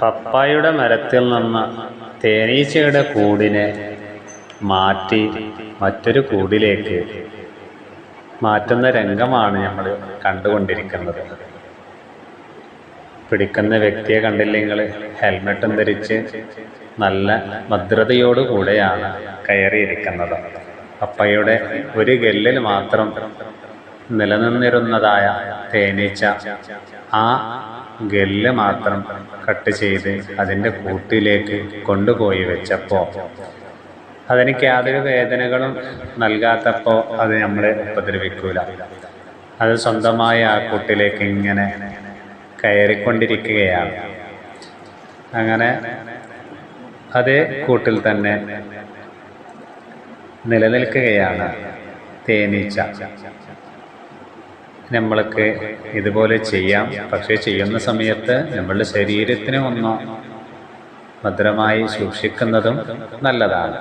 പപ്പായുടെ മരത്തിൽ നിന്ന് തേനീച്ചയുടെ കൂടിനെ മാറ്റി മറ്റൊരു കൂടിലേക്ക് മാറ്റുന്ന രംഗമാണ് നമ്മൾ കണ്ടുകൊണ്ടിരിക്കുന്നത്. പിടിക്കുന്ന വ്യക്തിയെ കണ്ടില്ലെങ്കിൽ ഹെൽമെറ്റും ധരിച്ച് നല്ല ഭദ്രതയോടുകൂടെയാണ് കയറിയിരിക്കുന്നത്. പപ്പയുടെ ഒരു ഗല്ലിൽ മാത്രം നിലനിന്നിരുന്നതായ തേനീച്ച ആ ഗല്ല് മാത്രം കട്ട് ചെയ്ത് അതിന്റെ കൂട്ടിലേക്ക് കൊണ്ടുപോയി വെച്ചപ്പോൾ അതെനിക്ക് യാതൊരു വേദനകളും നൽകാത്തപ്പോൾ അത് നമ്മളെ ഉപദ്രവിക്കൂല. അത് സ്വന്തമായി ആ കൂട്ടിലേക്ക് ഇങ്ങനെ കയറിക്കൊണ്ടിരിക്കുകയാണ്. അങ്ങനെ അതേ കൂട്ടിൽ തന്നെ നിലനിൽക്കുകയാണ് തേനീച്ച. നമ്മൾക്ക് ഇതുപോലെ ചെയ്യാം. പക്ഷേ ചെയ്യുന്ന സമയത്ത് നമ്മളുടെ ശരീരത്തിനെ ഒന്നോ ഭദ്രമായി സൂക്ഷിക്കുന്നതും നല്ലതാണ്.